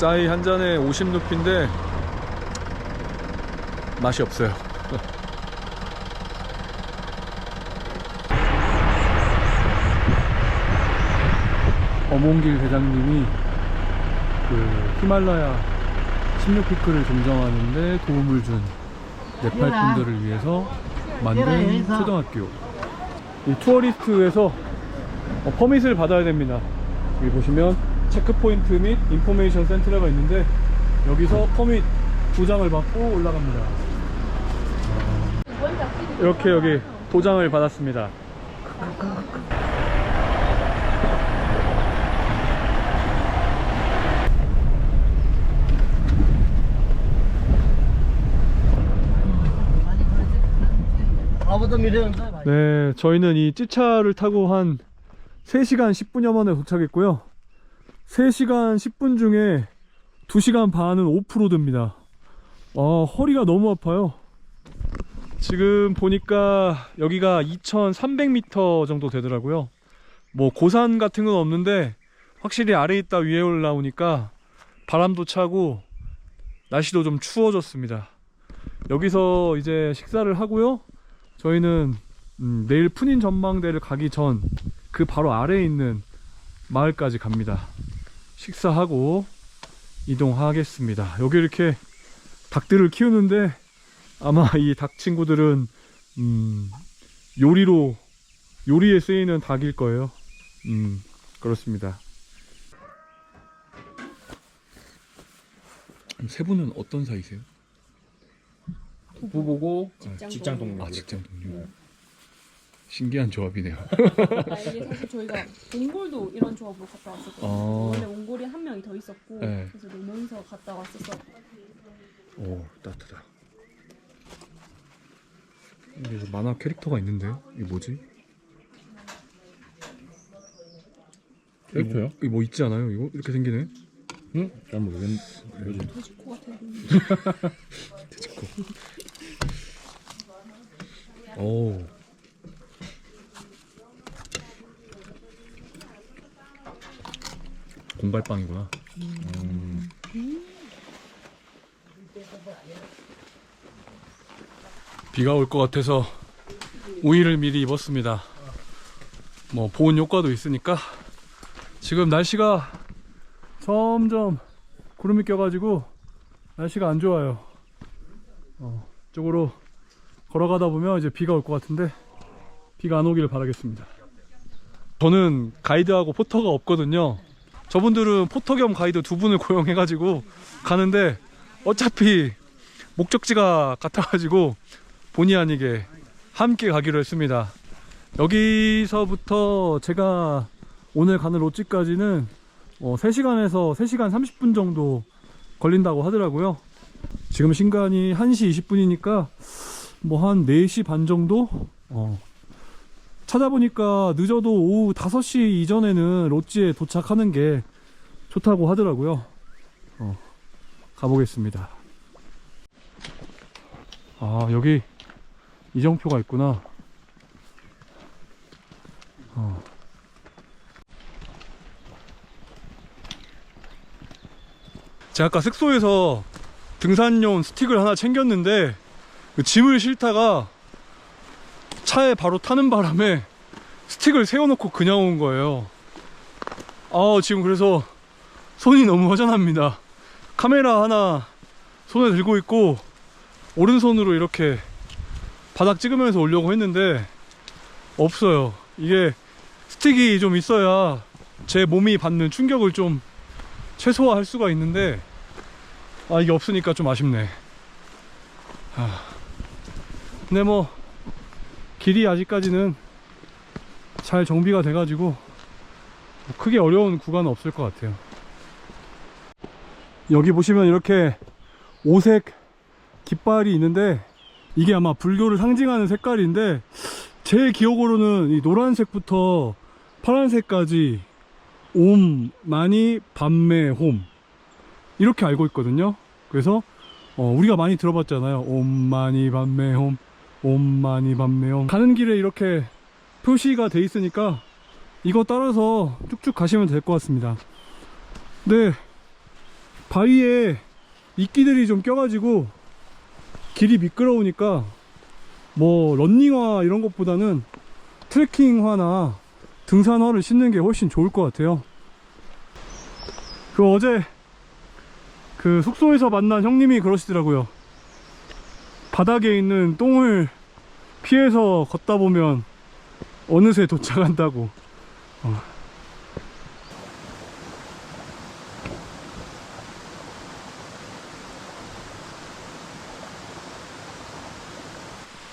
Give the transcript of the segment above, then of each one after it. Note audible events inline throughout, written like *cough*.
닭자이 한 잔에 50루피인데 맛이 없어요. *laughs* 어몽길 대장님이 그 히말라야 16피크를 점정하는데 도움을 준 네팔 분들을 위해서 만든 초등학교. 이 투어리스트에서 어, 퍼밋을 받아야 됩니다. 여기 보시면 체크포인트 및 인포메이션 센터가 있는데 여기서 퍼밋 두 장을 받고 올라갑니다. 아, 이렇게 여기 도장을 받았습니다. 네, 저희는 이 찌차를 타고 한 3시간 10분여 만에 도착했고요. 3시간 10분 중에 2시간 반은 오프로드입니다. 아, 허리가 너무 아파요. 지금 보니까 여기가 2300m 정도 되더라고요. 뭐 고산 같은 건 없는데 확실히 아래 있다 위에 올라오니까 바람도 차고 날씨도 좀 추워졌습니다. 여기서 이제 식사를 하고요. 저희는 음, 내일 푸닌 전망대를 가기 전 그 바로 아래에 있는 마을까지 갑니다. 식사하고 이동하겠습니다. 여기 이렇게 닭들을 키우는데 아마 이 닭 친구들은 음, 요리로 요리에 쓰이는 닭일 거예요. 음, 그렇습니다. 세 분은 어떤 사이세요? 부부고 직장 직장 동료. 동료. 아 직장 동료. 신기한 조합이네요. 아, 이게 사실 저희가 몽골도 이런 조합으로 갔다 왔었거든요. 어. 원래 몽골이 한 명이 더 있었고 네. 그래서 네 명이서 갔다 왔었어. 오 따뜻하다. 뭐 만화 캐릭터가 있는데 이게 뭐지? 캐릭터요? 이거 뭐 있지 않아요? 이거 이렇게 생기네. 응? 잘 모르겠는데 요즘 돼지코 같아. *laughs* 돼지코. 오. 공갈빵이구나. 음. 비가 올 것 같아서 우의를 미리 입었습니다. 뭐 보온 효과도 있으니까 지금 날씨가 점점 구름이 껴가지고 날씨가 안 좋아요. 어, 쪽으로 걸어가다 보면 이제 비가 올 것 같은데 비가 안 오기를 바라겠습니다. 저는 가이드하고 포터가 없거든요. 저분들은 포터 겸 가이드 두 분을 고용해가지고 가는데 어차피 목적지가 같아가지고 본의 아니게 함께 가기로 했습니다. 여기서부터 제가 오늘 가는 로찌까지는 어, 3시간에서 3시간 30분 정도 걸린다고 하더라고요. 지금 신간이 1시 20분이니까 뭐 한 4시 반 정도? 어. 찾아보니까 늦어도 오후 5시 이전에는 로찌에 도착하는 게 좋다고 하더라고요. 어. 가보겠습니다. 아, 여기 이정표가 있구나. 어. 제가 아까 숙소에서 등산용 스틱을 하나 챙겼는데 그 짐을 싣다가 차에 바로 타는 바람에 스틱을 세워놓고 그냥 온 거예요. 아 지금 그래서 손이 너무 허전합니다. 카메라 하나 손에 들고 있고 오른손으로 이렇게 바닥 찍으면서 오려고 했는데 없어요. 이게 스틱이 좀 있어야 제 몸이 받는 충격을 좀 최소화할 수가 있는데 아 이게 없으니까 좀 아쉽네 아, 근데 뭐 길이 아직까지는 잘 정비가 돼 가지고 뭐 크게 어려운 구간은 없을 것 같아요. 여기 보시면 이렇게 오색 깃발이 있는데 이게 아마 불교를 상징하는 색깔인데 제 기억으로는 이 노란색부터 파란색까지 옴, 마니, 밤매, 홈 이렇게 알고 있거든요. 그래서 어, 우리가 많이 들어봤잖아요. 옴, 마니, 밤매, 홈 옴, 밤매, 홈 가는 길에 이렇게 표시가 돼 있으니까 이거 따라서 쭉쭉 가시면 될 것 같습니다 네 바위에 이끼들이 좀 껴가지고 길이 미끄러우니까 뭐 런닝화 이런 것보다는 트레킹화나 등산화를 신는 게 훨씬 좋을 것 같아요. 그 어제 그 숙소에서 만난 형님이 그러시더라고요. 바닥에 있는 똥을 피해서 걷다 보면 어느새 도착한다고. 어.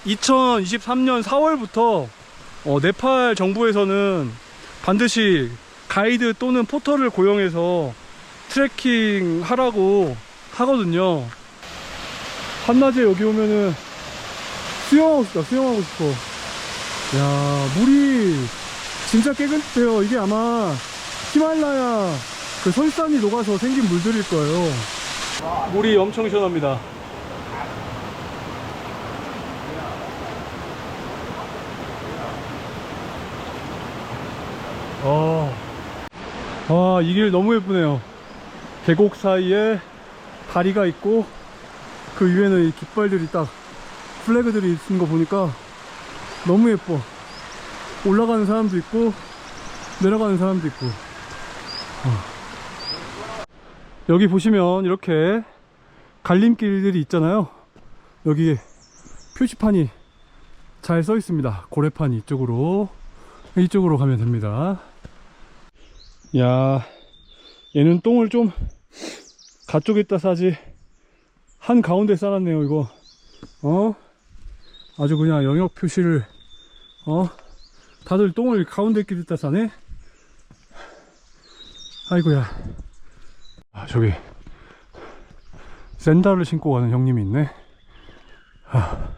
(2023년 4월부터) 어, 네팔 정부에서는 반드시 가이드 또는 포터를 고용해서 트레킹 하라고 하거든요 한낮에 여기 오면은 수영하고 싶다 수영하고 싶어. 야 물이 진짜 깨끗해요. 이게 아마 히말라야 그 설산이 녹아서 생긴 물들일 거예요. 물이 엄청 시원합니다. 아, 아, 이 길 너무 예쁘네요. 계곡 사이에 다리가 있고, 그 위에는 이 깃발들이 딱, 플래그들이 있는 거 보니까 너무 예뻐. 올라가는 사람도 있고, 내려가는 사람도 있고. 어. 여기 보시면 이렇게 갈림길들이 있잖아요. 여기 표지판이 잘 써 있습니다. 고래판이 이쪽으로. 이쪽으로 가면 됩니다. 야, 얘는 똥을 좀 가쪽에다 싸지. 한 가운데 싸놨네요, 이거. 어? 아주 그냥 영역 표시를, 어? 다들 똥을 가운데 끼리다 싸네? 아이고야. 아, 저기, 샌달을 신고 가는 형님이 있네. 아,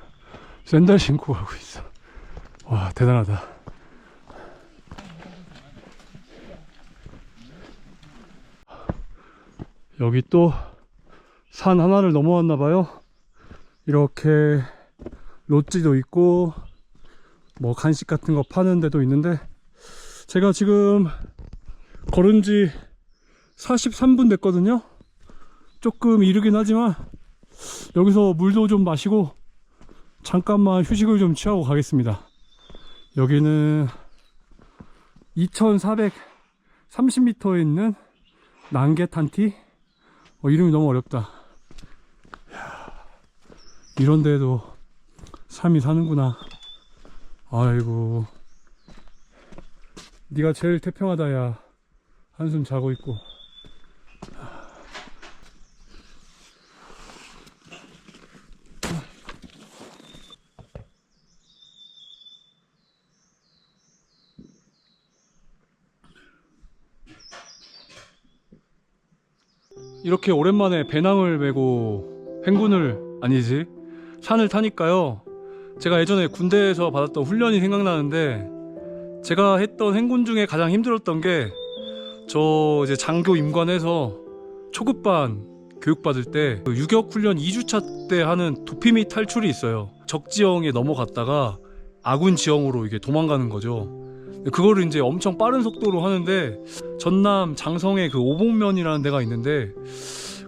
샌달 신고 가고 있어. 와, 대단하다. 여기 또 산 하나를 넘어왔나 봐요. 이렇게 롯지도 있고 뭐 간식 같은 거 파는 데도 있는데 제가 지금 걸은 지 43분 됐거든요. 조금 이르긴 하지만 여기서 물도 좀 마시고 잠깐만 휴식을 좀 취하고 가겠습니다. 여기는 2430m에 있는 난게탄티 어, 이름이 너무 어렵다. 이런 데에도 삶이 사는구나. 아이고. 네가 제일 태평하다, 야. 한숨 자고 있고. 이렇게 오랜만에 배낭을 메고 행군을 아니지 산을 타니까요. 제가 예전에 군대에서 받았던 훈련이 생각나는데 제가 했던 행군 중에 가장 힘들었던 게 저 이제 장교 임관에서 초급반 교육받을 때그 유격 훈련 2주차 때 하는 도피미 탈출이 있어요. 적 지형에 넘어갔다가 아군 지형으로 이게 도망가는 거죠. 그거를 이제 엄청 빠른 속도로 하는데 전남 장성에 그 오봉면이라는 데가 있는데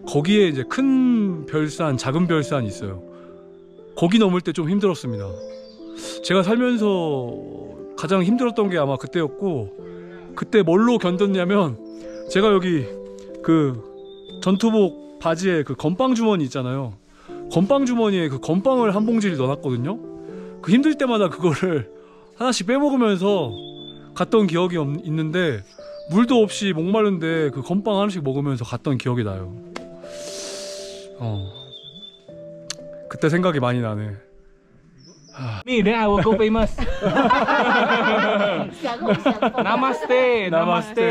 거기에 이제 큰 별산, 작은 별산이 있어요. 거기 넘을 때 좀 힘들었습니다. 제가 살면서 가장 힘들었던 게 아마 그때였고 그때 뭘로 견뎠냐면 제가 여기 그 전투복 바지에 그 건빵 주머니 있잖아요. 건빵 주머니에 그 건빵을 한 봉지를 넣어놨거든요. 그 힘들 때마다 그거를 하나씩 빼먹으면서 갔던 기억이 없- 있는데 물도 없이 목마른데 그 건빵 하나씩 먹으면서 갔던 기억이 나요. 어. 그때 생각이 많이 나네. Me, then I will go famous. *laughs* Namaste, namaste,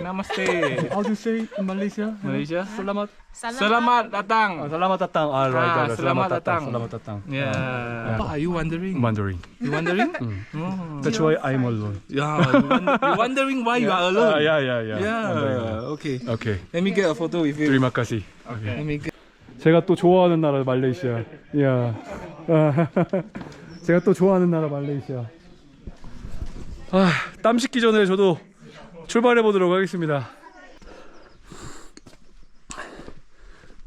namaste. How do you say in Malaysia? Malaysia. Selamat. Selamat datang. Selamat datang. Ah, right, Ah, right, selamat datang. Selamat datang. Yeah. Are you wondering? Mandarin. You wondering? Mm. *laughs* Oh. That's why I'm alone. Yeah. You won- you wondering why you are alone? Ah, yeah, yeah, yeah. Mandarin. Yeah. Okay. Okay. Let me get a photo with you. Terima kasih. Okay. Let me get. 제가 또 좋아하는 나라 말레이시아. 야. 아, *laughs* 제가 또 좋아하는 나라 말레이시아. 아, 땀 씻기 전에 저도 출발해 보도록 하겠습니다.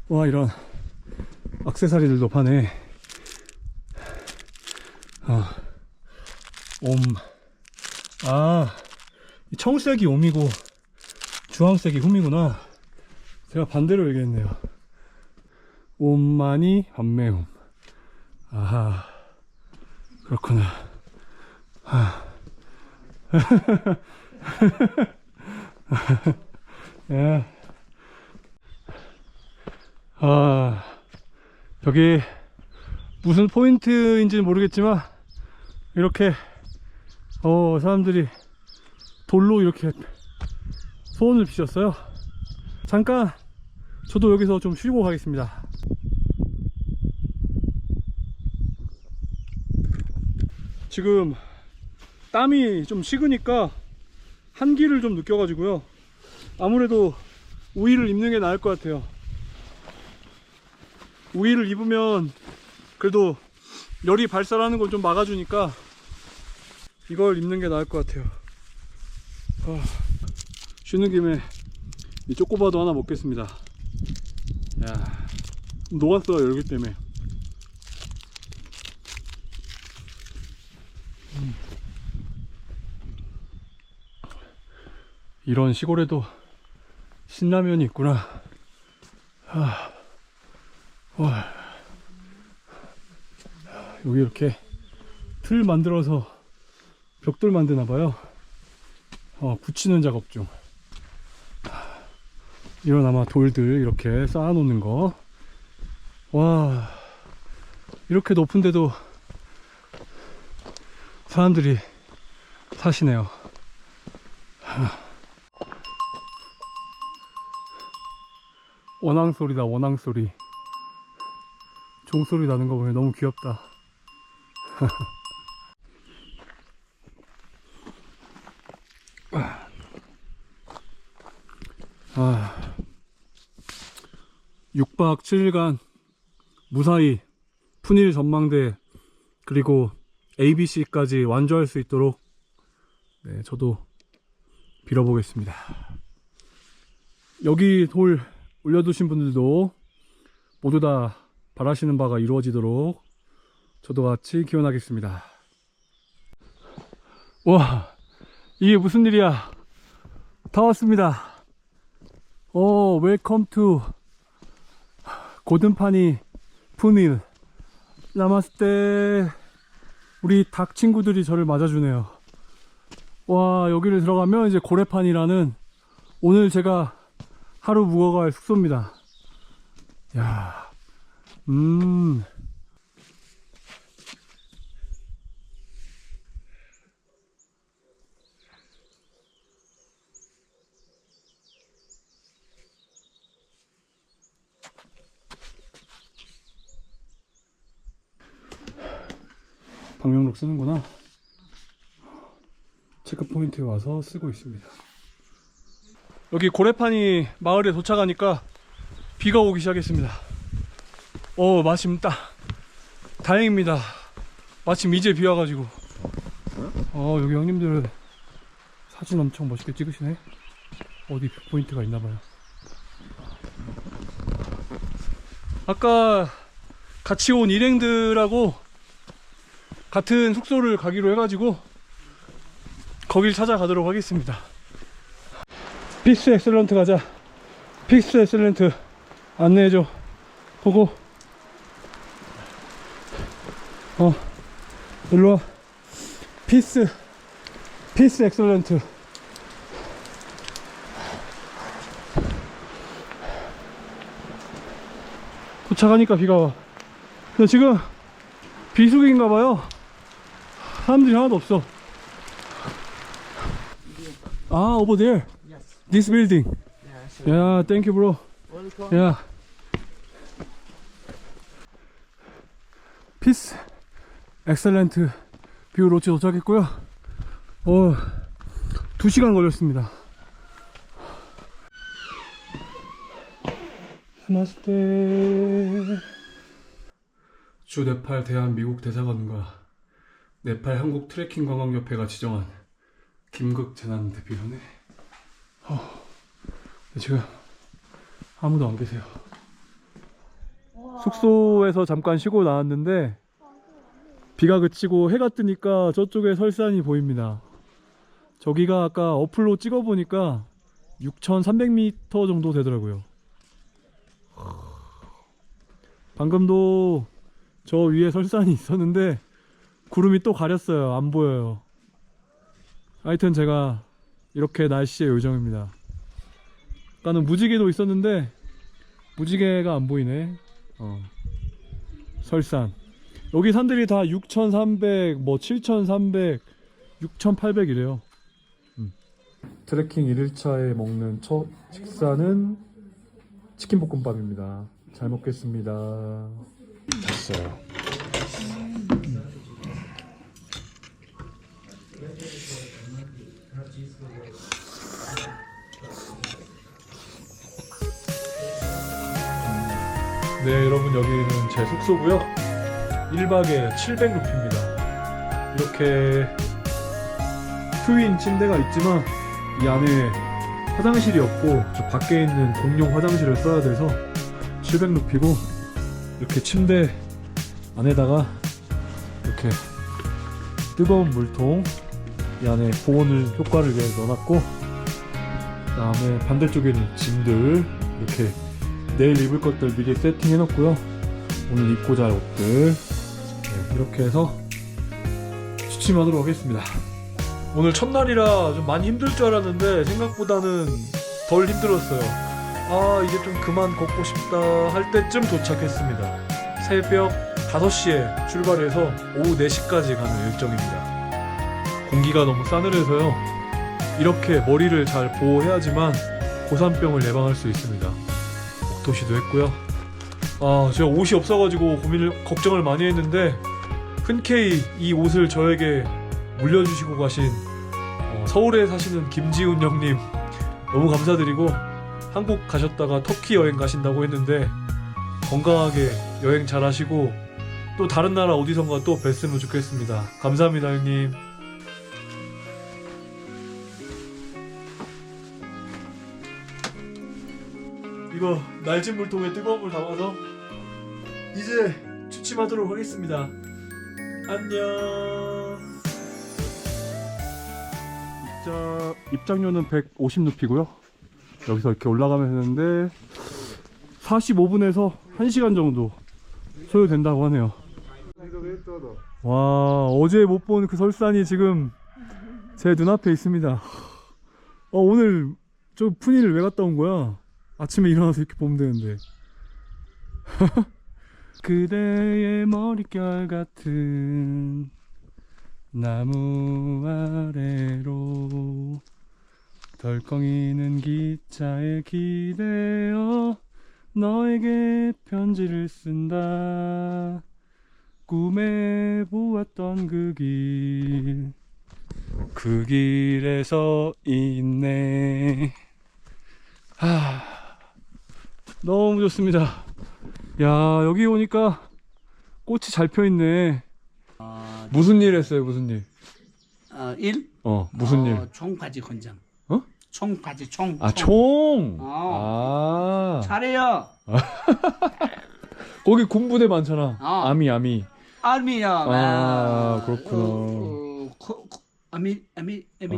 와 이런 악세사리들도 파네 아, 옴. 아, 이 청색이 옴이고 주황색이 훔이구나. 제가 반대로 얘기했네요. 옴만이 반매움. 아하, 그렇구나. 아. *laughs* 예. 아, 여기 무슨 포인트인지는 모르겠지만 이렇게 어 사람들이 돌로 이렇게 소원을 비셨어요 잠깐 저도 여기서 좀 쉬고 가겠습니다 지금 땀이 좀 식으니까 한기를 좀 느껴가지고요 아무래도 우위를 입는 게 나을 것 같아요 우위를 입으면 그래도 열이 발산하는 걸 좀 막아주니까 이걸 입는 게 나을 것 같아요. 아, 쉬는 김에 이 쪼꼬바도 하나 먹겠습니다. 야, 녹았어요 열기 때문에. 이런 시골에도 신라면이 있구나. 아, 와. 여기 이렇게 틀 만들어서 벽돌 만드나 봐요. 어, 붙이는 작업 중. 이런 아마 돌들 이렇게 쌓아 놓는 거. 와, 이렇게 높은데도 사람들이 사시네요. 원앙 소리다, 원앙 소리. 종소리 나는 거 보면 너무 귀엽다. *laughs* 아, 6박 7일간 무사히 푸닐 전망대 그리고 ABC까지 완주할 수 있도록 네, 저도 빌어보겠습니다. 여기 돌 올려두신 분들도 모두 다 바라시는 바가 이루어지도록 저도 같이 기원하겠습니다. 와, 이게 무슨 일이야? 다 왔습니다. 오, 웰컴 투 고든파니 푸닐. 나마스테. 우리 닭 친구들이 저를 맞아주네요. 와, 여기를 들어가면 이제 고래판이라는 오늘 제가 하루 묵어갈 숙소입니다. 야, 음. 방명록 쓰는구나. 체크 포인트에 와서 쓰고 있습니다. 여기 고래판이 마을에 도착하니까 비가 오기 시작했습니다. 어, 마침 딱 다행입니다. 마침 이제 비 와가지고. 어, 여기 형님들 사진 엄청 멋있게 찍으시네. 어디 포인트가 있나봐요. 아까 같이 온 일행들하고 같은 숙소를 가기로 해가지고 거길 찾아가도록 하겠습니다. 피스 엑셀런트 가자. 피스 엑셀런트 안내해줘. 보고. 어, 일로 와. 피스, 피스 엑셀런트. 도착하니까 비가 와. 근데 지금 비수기인가 봐요. 사람들이 하나도 없어. 아, over there. This building. Yeah, thank you, bro. Yeah. 피스 엑셀렌트 뷰 로치 도착했고요. 어, 2시간 걸렸습니다. 나스테 주 네팔 대한 미국 대사관과 네팔 한국 트레킹 관광협회가 지정한 김극 재난 대피소네. 어, 지금 아무도 안 계세요. 숙소에서 잠깐 쉬고 나왔는데 비가 그치고 해가 뜨니까 저쪽에 설산이 보입니다. 저기가 아까 어플로 찍어 보니까 6,300m 정도 되더라고요. 방금도 저 위에 설산이 있었는데 구름이 또 가렸어요. 안 보여요. 하여튼 제가 이렇게 날씨의 요정입니다. 아까는 무지개도 있었는데 무지개가 안 보이네. 어. 설산. 여기 산들이 다 6,300, 뭐 7,300, 6,800 이래요. 음. 트레킹 1일차에 먹는 첫 식사는 치킨볶음밥입니다. 잘 먹겠습니다. 됐어요. 제 숙소고요. 1박에 700루피입니다. 이렇게 트윈 침대가 있지만 이 안에 화장실이 없고 저 밖에 있는 공용 화장실을 써야 돼서 700루피고 이렇게 침대 안에다가 이렇게 뜨거운 물통 이 안에 보온을 효과를 위해 넣어놨고 그 다음에 반대쪽에는 짐들 이렇게 내일 입을 것들 미리 세팅해 놓고요. 오늘 입고자 할 옷들 네, 이렇게 해서 취침하도록 하겠습니다. 오늘 첫날이라 좀 많이 힘들 줄 알았는데 생각보다는 덜 힘들었어요. 아 이제 좀 그만 걷고 싶다 할 때쯤 도착했습니다. 새벽 5시에 출발해서 오후 4시까지 가는 일정입니다. 공기가 너무 싸늘해서요. 이렇게 머리를 잘 보호해야지만 고산병을 예방할 수 있습니다. 도시도 했고요. 아, 제가 옷이 없어가지고 고민을 걱정을 많이 했는데 흔쾌히 이 옷을 저에게 물려주시고 가신 어, 서울에 사시는 김지훈 형님 너무 감사드리고 한국 가셨다가 터키 여행 가신다고 했는데 건강하게 여행 잘 하시고 또 다른 나라 어디선가 또 뵀으면 좋겠습니다. 감사합니다, 형님. 이거 날진 물통에 뜨거운 물 담아서 이제 취침하도록 하겠습니다. 안녕. 입장 입장료는 150루피고요. 여기서 이렇게 올라가면 되는데 45분에서 1시간 정도 소요된다고 하네요. 와 어제 못 본 그 설산이 지금 제 눈앞에 있습니다. 어 오늘 저 푸니를 왜 갔다 온 거야? 아침에 일어나서 이렇게 보면 되는데. *laughs* 그대의 머릿결 같은 나무 아래로 덜컹이는 기차에 기대어 너에게 편지를 쓴다. 꿈에 보았던 그 길 그 길에서 있네. 하 너무 좋습니다 야 여기 오니까 꽃이 잘 펴있네 아, 무슨 일 했어요 무슨 일? 어, 일? 어 무슨 어, 일? 총까지 권장. 어? 총까지 총. 아 총! 어. 아 잘해요. 거기 군부대 많잖아 어. 아미 아미 아미야. 아, 그렇구나. 어, 어, 아미 아미 아메리카.